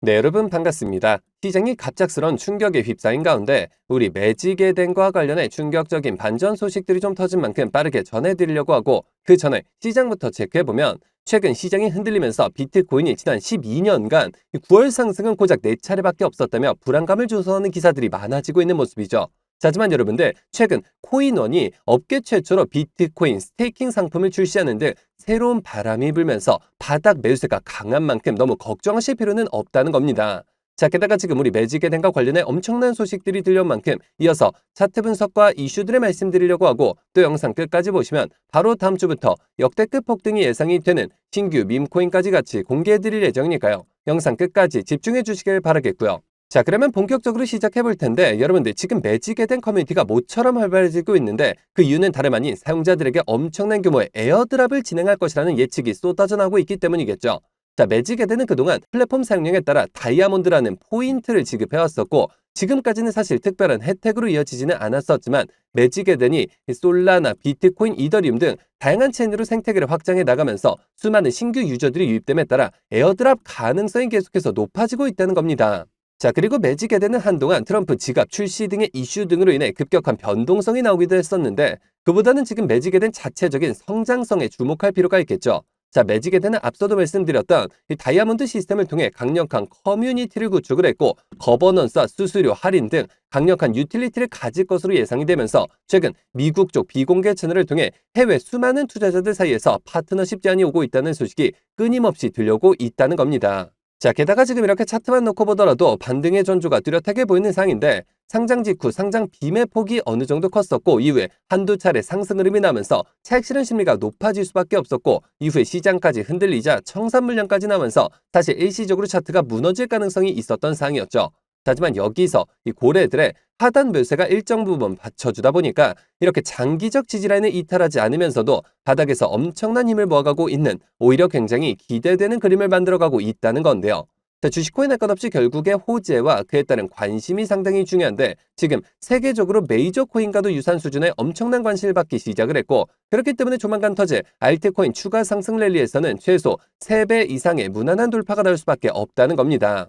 네, 여러분 반갑습니다. 시장이 갑작스런 충격에 휩싸인 가운데 우리 매직에 된과 관련해 충격적인 반전 소식들이 좀 터진 만큼 빠르게 전해드리려고 하고 그 전에 시장부터 체크해보면 최근 시장이 흔들리면서 비트코인이 지난 12년간 9월 상승은 고작 4차례밖에 없었다며 불안감을 조성하는 기사들이 많아지고 있는 모습이죠. 하지만 여러분들 최근 코인원이 업계 최초로 비트코인 스테이킹 상품을 출시하는 등 새로운 바람이 불면서 바닥 매수세가 강한 만큼 너무 걱정하실 필요는 없다는 겁니다. 자, 게다가 지금 우리 매직에 된과 관련해 엄청난 소식들이 들려온 만큼 이어서 차트 분석과 이슈들을 말씀드리려고 하고 또 영상 끝까지 보시면 바로 다음 주부터 역대급 폭등이 예상이 되는 신규 밈코인까지 같이 공개해드릴 예정이니까요. 영상 끝까지 집중해 주시길 바라겠고요. 자, 그러면 본격적으로 시작해 볼 텐데 여러분들 지금 매직에 된 커뮤니티가 모처럼 활발해지고 있는데 그 이유는 다름 아닌 사용자들에게 엄청난 규모의 에어드랍을 진행할 것이라는 예측이 쏟아져 나오고 있기 때문이겠죠. 자, 매직에덴은 그동안 플랫폼 사용량에 따라 다이아몬드라는 포인트를 지급해 왔었고 지금까지는 사실 특별한 혜택으로 이어지지는 않았었지만 매직에덴이 솔라나, 비트코인, 이더리움 등 다양한 체인으로 생태계를 확장해 나가면서 수많은 신규 유저들이 유입됨에 따라 에어드랍 가능성이 계속해서 높아지고 있다는 겁니다. 자, 그리고 매직에덴은 한동안 트럼프 지갑 출시 등의 이슈 등으로 인해 급격한 변동성이 나오기도 했었는데 그보다는 지금 매직에덴 자체적인 성장성에 주목할 필요가 있겠죠. 자, 매직에덴은 앞서도 말씀드렸던 이 다이아몬드 시스템을 통해 강력한 커뮤니티를 구축을 했고 거버넌스와 수수료 할인 등 강력한 유틸리티를 가질 것으로 예상이 되면서 최근 미국 쪽 비공개 채널을 통해 해외 수많은 투자자들 사이에서 파트너십 제안이 오고 있다는 소식이 끊임없이 들려오고 있다는 겁니다. 자, 게다가 지금 이렇게 차트만 놓고 보더라도 반등의 전조가 뚜렷하게 보이는 상인데 상장 직후 상장 빔의 폭이 어느 정도 컸었고 이후에 한두 차례 상승 흐름이 나면서 차익 실현 심리가 높아질 수밖에 없었고 이후에 시장까지 흔들리자 청산 물량까지 나면서 사실 일시적으로 차트가 무너질 가능성이 있었던 상이었죠. 하지만 여기서 이 고래들의 하단 매세가 일정 부분 받쳐주다 보니까 이렇게 장기적 지지라인을 이탈하지 않으면서도 바닥에서 엄청난 힘을 모아가고 있는 오히려 굉장히 기대되는 그림을 만들어가고 있다는 건데요. 자, 주식코인 할 것 없이 결국에 호재와 그에 따른 관심이 상당히 중요한데 지금 세계적으로 메이저 코인과도 유사한 수준의 엄청난 관심을 받기 시작을 했고 그렇기 때문에 조만간 터질 알트코인 추가 상승 랠리에서는 최소 3배 이상의 무난한 돌파가 나올 수밖에 없다는 겁니다.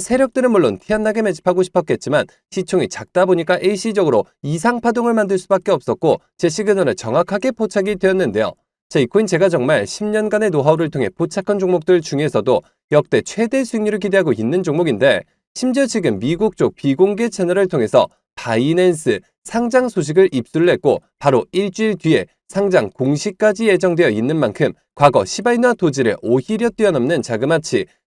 세력들은 물론 티 안 나게 매집하고 싶었겠지만 시총이 작다 보니까 일시적으로 이상 파동을 만들 수밖에 없었고 제 시그널에 정확하게 포착이 되었는데요. 자, 이 코인 제가 정말 10년간의 노하우를 통해 포착한 종목들 중에서도 역대 최대 수익률을 기대하고 있는 종목인데 심지어 지금 미국 쪽 비공개 채널을 통해서 바이낸스 상장 소식을 입수를 했고 바로 일주일 뒤에 상장 공시까지 예정되어 있는 만큼 과거 시바이나 도지를 오히려 뛰어넘는 자그마치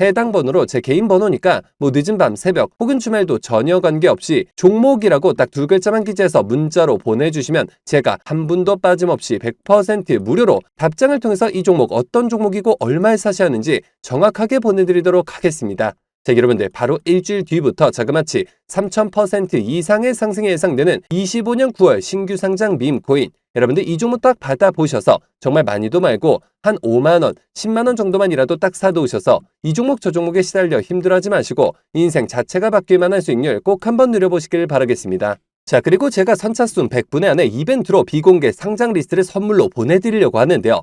해당 번호로 제 개인 번호니까 뭐 늦은 밤 새벽 혹은 주말도 전혀 관계없이 종목이라고 딱 두 글자만 기재해서 문자로 보내주시면 제가 한 분도 빠짐없이 100% 무료로 답장을 통해서 이 종목 어떤 종목이고 얼마에 사셔야 하는지 정확하게 보내드리도록 하겠습니다. 자, 여러분들 바로 일주일 뒤부터 자그마치 3000% 이상의 상승이 예상되는 25년 9월 신규 상장 밈 코인 여러분들 이 종목 딱 받아보셔서 정말 많이도 말고 한 5만원, 10만원 정도만이라도 딱 사두셔서 이 종목 저 종목에 시달려 힘들어하지 마시고 인생 자체가 바뀔 만한 수익률 꼭 한번 누려보시길 바라겠습니다. 자 그리고 제가 선착순 100분의 안에 이벤트로 비공개 상장 리스트를 선물로 보내드리려고 하는데요.